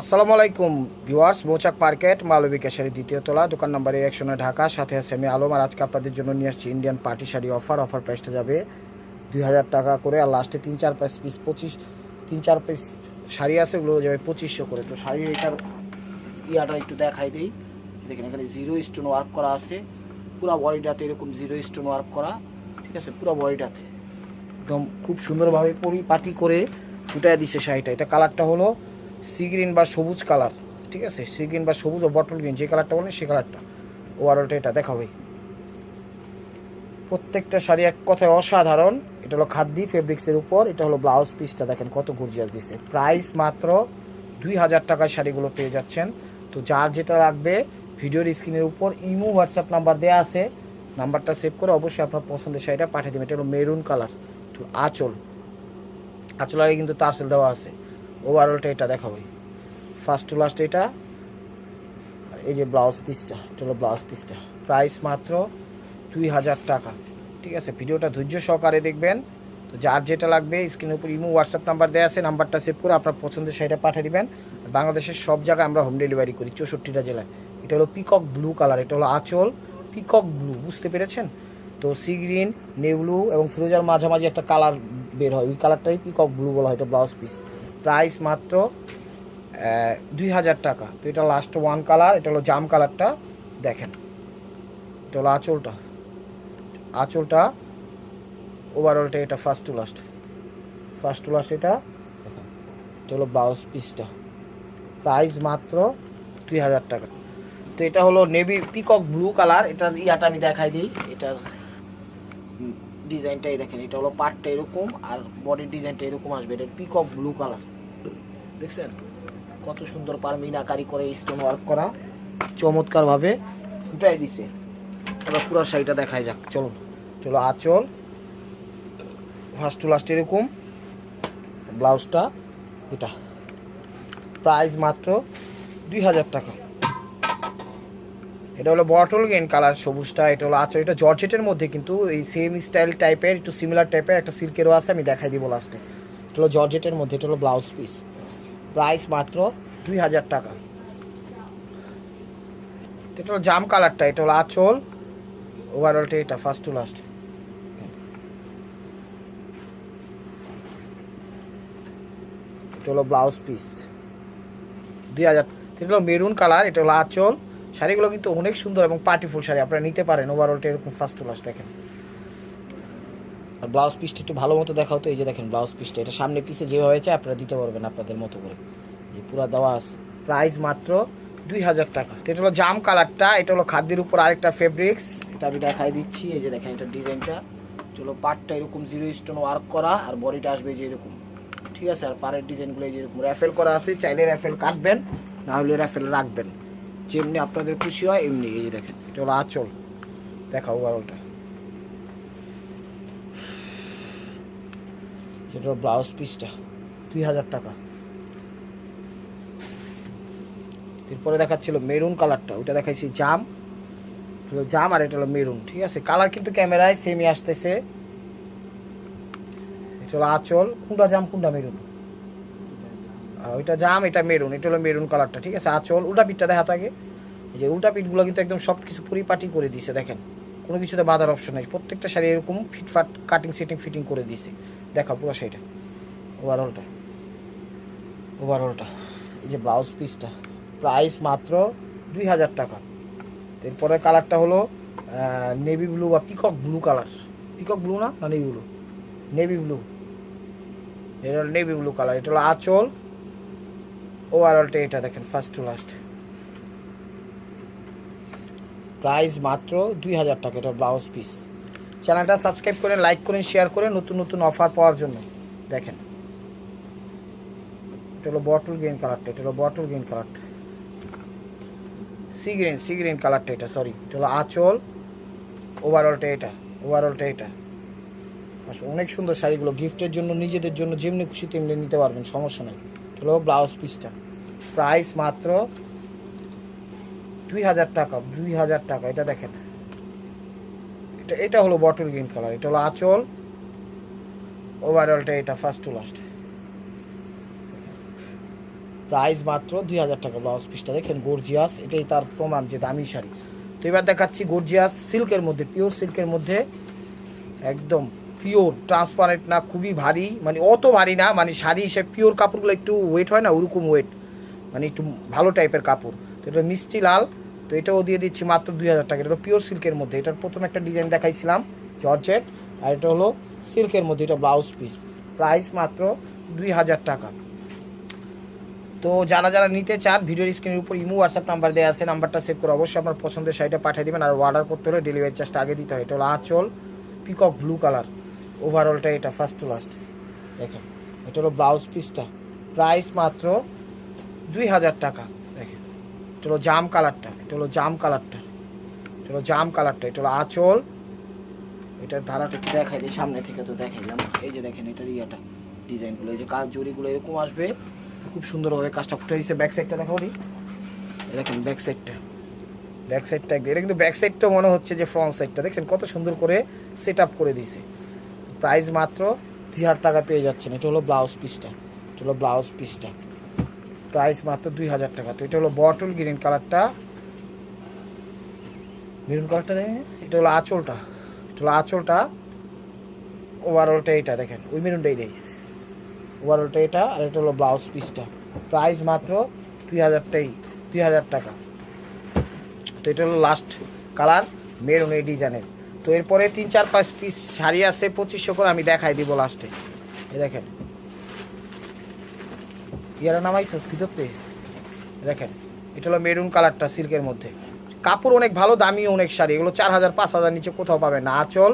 আসসালামু আলাইকুম ভিউয়ার্স মৌচাক মার্কেট, মালবী কেশারি দ্বিতীয় তলা, দোকান নাম্বার একশো নয় ঢাকা, সাথে আছে আমি আলম, আর আজকে আপনাদের জন্য নিয়ে আসছি Indian party sari offer offer প্রাইসটা যাবে দুই হাজার টাকা করে, আর লাস্টে তিন চার পিস পিস পঁচিশ, তিন চার পিস শাড়ি আছে, ওগুলো যাবে পঁচিশশো করে। তো শাড়ির এটার ইয়াটা একটু দেখাই দিই। দেখেন এখানে জিরো স্টোন ওয়ার্ক করা আছে, পুরো বডিটাতে এরকম জিরো স্টোন ওয়ার্ক করা, ঠিক আছে? পুরো বডিটাতে। একদম খুব সুন্দরভাবে পরিপাটি করে ফুটায় দিচ্ছে শাড়িটা। এটা কালারটা হলো সি গ্রিন বা সবুজ কালার ঠিক আছে? সি গ্রিন বা সবুজ ও বটল গ্রিন যে কালারটা বলেন সেই কালারটা ওভারঅলটা এটা দেখাবে প্রত্যেকটা শাড়ি এক কথায় অসাধারণ। এটা হলো খাদ্যি ফেব্রিক্সের উপর, এটা হলো ব্লাউজ পিসটা দেখেন কত গর্জিয়াস দিচ্ছে প্রাইস মাত্র দুই হাজার টাকায় শাড়িগুলো পেয়ে যাচ্ছেন। তো যার যেটা লাগবে ভিডিওর স্ক্রিনের উপর ইমো হোয়াটসঅ্যাপ নাম্বার দেওয়া আছে। নাম্বারটা সেভ করে অবশ্যই আপনার পছন্দের শাড়িটা পাঠিয়ে দেবেন। এটা হলো মেরুন কালার তো আঁচল। আঁচল আগে কিন্তু তারসেল দেওয়া আছে। ওভারঅলটা এটা দেখাবো। ফার্স্ট টু লাস্ট এটা এই যে ব্লাউজ পিসটা এটা হলো ব্লাউজ পিসটা প্রাইস মাত্র দুই হাজার টাকা। ঠিক আছে, ভিডিওটা ধৈর্য সহকারে দেখবেন। তো যার যেটা লাগবে স্ক্রিনের উপর ইমো হোয়াটসঅ্যাপ নাম্বার দেওয়া আছে, নাম্বারটা সেভ করে আপনার পছন্দের শাড়িটা পাঠিয়ে দিবেন। বাংলাদেশের সব জায়গায় আমরা হোম ডেলিভারি করি, চৌষট্টিটা জেলায়। এটা হলো পিকক ব্লু কালার এটা হলো আঁচল পিকক ব্লু বুঝতে পেরেছেন? তো সি গ্রিন নেভলু এবং ফিরোজার মাঝামাঝি একটা কালার বের হয়। ওই কালারটাই পিকক ব্লু বলা হয়, এটা ব্লাউজ পিস প্রাইস মাত্র দুই হাজার টাকা। তো এটা লাস্ট ওয়ান কালার এটা হলো জাম কালারটা দেখেন। এটা হলো আঁচলটা। আঁচলটা ওভারঅলটা এটা first to last first to last এটা, দেখেন, এটা হলো ব্লাউজ পিসটা প্রাইস মাত্র দুই হাজার টাকা। তো এটা হলো নেভি পিকক ব্লু কালার এটার ইয়াটা আমি দেখাই দিই। এটার ডিজাইনটাই দেখেন, এটা হলো পার্টটা এরকম আর বডির ডিজাইনটা এরকম আসবে। এটা পিক অফ ব্লু কালার দেখছেন? কত সুন্দর পার মিনাকারি করে স্টোন ওয়ার্ক করা। চমৎকারভাবে ফুটাই দিছে। এবার পুরো শাড়িটা দেখাই যাক। চলুন, চলো আঁচল। ফার্স্ট টু লাস্ট এরকম। ব্লাউজটা এটা। প্রাইস মাত্র দুই হাজার টাকা। এটা হলো বটল গেন কালার সবুজটা, এটা হলো আচর এটা জর্জেটের মধ্যে কিন্তু এই সেম স্টাইল টাইপের একটু সিমিলার টাইপের একটা সিল্কেরও আছে, আমি দেখাই দিব লাস্টে এটা হলো জর্জেটের মধ্যে, এটা হলো ব্লাউজ পিস প্রাইস মাত্র দুই হাজার টাকা। এটা হলো জাম কালারটা এটা হলো আচল। ওভারঅলটা এটা ফার্স্ট টু লাস্ট এটা হলো ব্লাউজ পিস দুই হাজার, এটা হলো মেরুন কালার এটা হলো আঁচল। শাড়িগুলো কিন্তু অনেক সুন্দর এবং পার্টিফুল শাড়ি, আপনারা নিতে পারেন। ওভারঅলটা এরকম ফার্স্ট ক্লাস দেখেন। আর ব্লাউজ পিসটা একটু ভালো মতো দেখাও তো, এই যে দেখেন ব্লাউজ পিসটা এটা সামনে পিসে যেভাবে হয়েছে, আপনারা দিতে পারবেন আপনাদের মতো করে। এই পুরো দেওয়া আছে। প্রাইস মাত্র দুই হাজার টাকা। তো এটা হলো জাম কালারটা, এটা হলো খাদ্যের উপর আরেকটা ফেব্রিক্স এটা আমি দেখাই দিচ্ছি, এই যে দেখেন এটা ডিজাইনটা। এটা হলো পার্টটা এরকম জিরো স্টোন ওয়ার্ক করা, আর বডিটা আসবে যে এরকম। ঠিক আছে, আর পাড়ের ডিজাইনগুলো এই যেরকম র্যাফেল করা আছে, চাইলে র্যাফেল কাটবেন, না হলে র্যাফেল রাখবেন। যেমনি আপনাদের খুশি হয়, এমনি এই দেখেন, এটা হলো আঁচল। দেখা ওভারঅলটা। যেটা ব্লাউজ পিসটা, দুই হাজার টাকা। এরপরে দেখাচ্ছিল মেরুন কালারটা ওটা দেখাইছি জাম। জাম আর এটা হলো মেরুন, ঠিক আছে? কালার কিন্তু ক্যামেরায় সেমই আসতেছে। এটা হলো আঁচল, কোনটা জাম, কোনটা মেরুন? ওইটা জাম, এটা মেরুন, এটা হলো মেরুন কালারটা ঠিক আছে? আচল উল্টা পিঠটা দেখা থাকে এই যে উল্টা পিঠগুলো কিন্তু একদম সব কিছু পরিপাটি করে দিছে, দেখেন। কোনো কিছুতে বাধার অপশন নেই। প্রত্যেকটা শাড়ি এরকম ফিটফাট কাটিং সেটিং ফিটিং করে দিছে। দেখা পুরো শাড়িটা। ওভারঅলটা ওভারঅলটা এই যে ব্লাউজ পিসটা প্রাইস মাত্র দুই হাজার টাকা। এরপরে কালারটা হলো নেভি ব্লু বা peacock blue colour peacock blue না? না নেভি ব্লু নেভি ব্লু এটা হলো নেভি ব্লু কালার এটা হলো আঁচল। ওভারঅলটা এটা দেখেন ফার্স্ট টু লাস্ট প্রাইস মাত্র দুই হাজার টাকা, এটা ব্লাউজ পিস চ্যানেলটা সাবস্ক্রাইব করেন লাইক করেন শেয়ার করেন নতুন নতুন অফার পাওয়ার জন্য। দেখেন। এটা হলো বটল গ্রিন কালারটা এটা হলো বটল গ্রিন কালারটা সি গ্রিন সি গ্রিন কালারটা এটা সরি এটা হলো আঁচল। ওভারঅলটা এটা ওভারঅলটা এটা। অনেক সুন্দর শাড়িগুলো গিফটের জন্য, নিজেদের জন্য, যেমনি খুশি, তেমনি নিতে পারবেন, সমস্যা নেই। হলো ব্লাউজ পিসটা। প্রাইস মাত্র দুই হাজার টাকা, দুই হাজার টাকা, এটা দেখেন। এটা এটা হলো বটল গ্রিন কালার এটা হলো আঁচল। ওভারঅলটা এটা ফার্স্ট টু লাস্ট প্রাইস মাত্র দুই হাজার টাকা ব্লাউজ পিসটা, দেখছেন গর্জিয়াস এটাই তার প্রমাণ যে দামি শাড়ি। তো এবার দেখাচ্ছি গর্জিয়াস সিল্কের মধ্যে পিওর সিল্কের মধ্যে, একদম পিওর ট্রান্সপারেন্ট না, খুবই ভারী মানে অত ভারী না মানে শাড়ি হিসেবে পিওর কাপড়গুলো একটু ওয়েট হয় না, ওরকম ওয়েট মানে একটু ভালো টাইপের কাপড়। তো এটা মিষ্টি লাল, তো এটাও দিয়ে দিচ্ছি মাত্র দুই হাজার টাকা। এটা পিওর সিল্কের মধ্যে, এটার প্রথম একটা ডিজাইন দেখাইছিলাম জর্জেট আর এটা হলো সিল্কের মধ্যে, এটা ব্লাউজ পিস প্রাইস মাত্র দুই হাজার টাকা। তো যারা যারা নিতে চান, ভিডিওর স্ক্রিনের উপর ইমো হোয়াটসঅ্যাপ নাম্বার দেওয়া আছে নাম্বারটা সেভ করে অবশ্যই আপনার পছন্দের শাড়িটা পাঠিয়ে দেবেন, আর অর্ডার করতে হলে ডেলিভারি চার্জটা আগে দিতে হয়। এটা হলো আঁচল পিকক ব্লু কালার ওভারঅলটা এটা ফার্স্ট টু লাস্ট দেখেন, এটা হলো ব্লাউজ পিসটা প্রাইস মাত্র দুই হাজার টাকা। দেখেন, এটা হলো জাম কালারটা, এটা হলো জাম কালারটা। এটা হলো জাম কালারটা, এটা হলো আঁচল। এটার ধারাটা দেখাই দিই, সামনে থেকে তো দেখাইলাম। এই যে দেখেন, এটার ইয়েটা, ডিজাইনগুলো, এই যে কাজ জড়িগুলো এরকম আসবে। খুব সুন্দরভাবে কাজটা ফুটে দিচ্ছে ব্যাক সাইডটা দেখাও দিই দেখেন ব্যাক সাইডটা ব্যাক সাইডটা এটা কিন্তু ব্যাক সাইডটা মনে হচ্ছে যে ফ্রন্ট সাইডটা দেখছেন কত সুন্দর করে সেট আপ করে দিয়েছে। প্রাইস মাত্র দুই হাজার টাকা পেয়ে যাচ্ছেন। এটা হলো ব্লাউজ পিসটা। এটা হলো ব্লাউজ পিসটা। প্রাইস মাত্র দুই হাজার টাকা। তো এটা হলো বটল গ্রিন কালারটা। মেরুন কালারটা দেখেন। এটা হলো আঁচলটা। এটা হলো আঁচলটা। ওভারঅলটা এটা দেখেন। ওই মেরুনটাই দেখছি ওভারঅলটা এটা আর এটা হলো ব্লাউজ পিসটা। প্রাইস মাত্র দুই হাজারটাই দুই হাজার টাকা। তো এটা হলো লাস্ট কালার মেরুন এই ডিজাইনের তো এরপরে তিন, চার, পাঁচ পিস শাড়ি আছে, পঁচিশশো করে আমি দেখাই দিব লাস্টে এই দেখেন। ইয়ারা নামাইছো ভিতরতে। দেখেন, এটা হলো মেরুন কালারটা সিল্কের মধ্যে। কাপড় অনেক ভালো দামি অনেক শাড়ি। এগুলো চার হাজার, পাঁচ হাজার নিচে কোথাও পাবেন না। আঁচল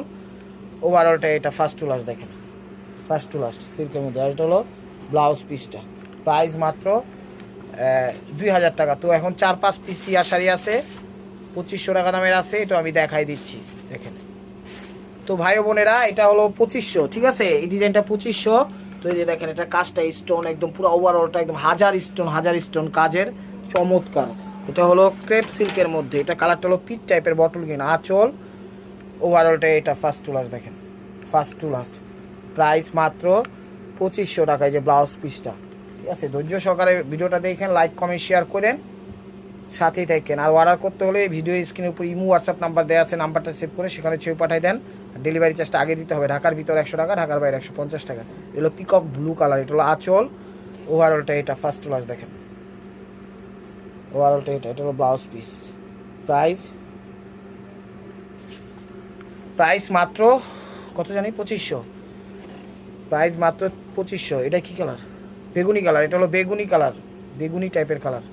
ওভারঅলটা এটা ফার্স্ট টু লাস্ট দেখেন। ফার্স্ট টু লাস্ট সিল্কের মধ্যে। আর এটা হলো ব্লাউজ পিসটা প্রাইস মাত্র দুই হাজার টাকা। তো এখন চার, পাঁচ পিস ইয়া শাড়ি আছে। পঁচিশশো টাকা দামের আছে এটা আমি দেখাই দিচ্ছি। দেখেন। তো ভাই বোনেরা, এটা হলো পঁচিশশো, ঠিক আছে? এই ডিজাইনটা পঁচিশশো। তো এই যে দেখেন, এটা কাজটা স্টোন একদম পুরো ওভারঅলটা একদম হাজার স্টোন হাজার স্টোন কাজের চমৎকার। এটা হলো ক্রেপ সিল্কের মধ্যে। এটা কালারটা হলো পিট টাইপের বটল কিনা আঁচল। ওভারঅলটা এটা ফার্স্ট টু লাস্ট দেখেন। ফার্স্ট টু লাস্ট প্রাইস মাত্র পঁচিশশো টাকায় যে ব্লাউজ পিসটা ঠিক আছে? ধৈর্য সহকারে ভিডিওটা দেখেন লাইক কমেন্ট শেয়ার করেন। সাথেই থাকেন। আর অর্ডার করতে হলে ভিডিও স্ক্রিনের উপর ইমো হোয়াটসঅ্যাপ নাম্বার দেওয়া আছে নাম্বারটা সেভ করে সেখানে ছবি পাঠিয়ে দেন। ডেলিভারি চার্জটা আগে দিতে হবে। ঢাকার ভিতরে একশো টাকা, ঢাকার বাইরে একশো পঞ্চাশ টাকা। এগুলো পিকক ব্লু কালার এটা হলো আঁচল। ওভারঅলটা এটা ফার্স্ট ক্লাস দেখেন। ওভারঅলটা এটা এটা হলো ব্লাউজ পিস প্রাইস প্রাইস মাত্র কত জানি? পঁচিশশো। প্রাইস মাত্র পঁচিশশো। এটা কি কালার বেগুনি কালার এটা হলো বেগুনি কালার বেগুনি টাইপের কালার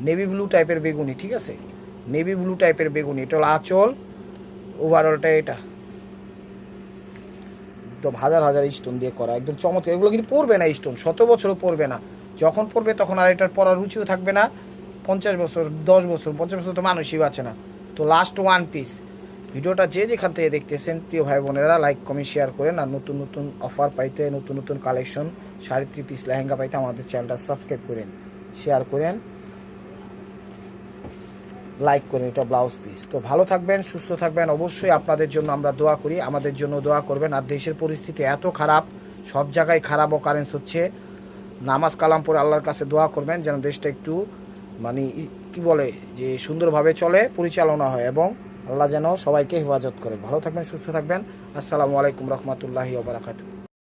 নেভি ব্লু টাইপের বেগুনি, ঠিক আছে? নেভি ব্লু টাইপের বেগুনি, এটা হলো আঁচল। ওভারঅলটা এটা। একদম হাজার হাজার স্টোন দিয়ে করা, একদম চমৎকার। এগুলো কিন্তু পড়বে না স্টোন শত বছরও পড়বে না। যখন পড়বে তখন আর এটার পড়ার রুচিও থাকবে না। পঞ্চাশ বছর, দশ বছর, পঞ্চাশ বছর তো মানুষই বাঁচে না। তো লাস্ট ওয়ান পিস ভিডিওটা যে যেখান থেকে দেখতেছেন, প্রিয় ভাই বোনেরা লাইক কমেন্ট শেয়ার করেন। আর নতুন নতুন অফার পাইতে, নতুন নতুন কালেকশন সাড়ে থ্রি পিস লেহেঙ্গা পাইতে আমাদের চ্যানেলটা সাবস্ক্রাইব করেন শেয়ার করেন। লাইক করেন এটা ব্লাউজ পিস তো ভালো থাকবেন, সুস্থ থাকবেন। অবশ্যই আপনাদের জন্য আমরা দোয়া করি, আমাদের জন্য দোয়া করবেন। আর দেশের পরিস্থিতি এত খারাপ, সব জায়গায় খারাপ অকারেন্স হচ্ছে। নামাজ কালাম পরে আল্লাহর কাছে দোয়া করবেন, যেন দেশটা একটু মানে কি বলে, যে সুন্দরভাবে চলে, পরিচালনা হয় এবং আল্লাহ যেন সবাইকে হেফাজত করে। ভালো থাকবেন, সুস্থ থাকবেন। আসসালামু আলাইকুম রহমতুল্লাহি ওবরাকাতু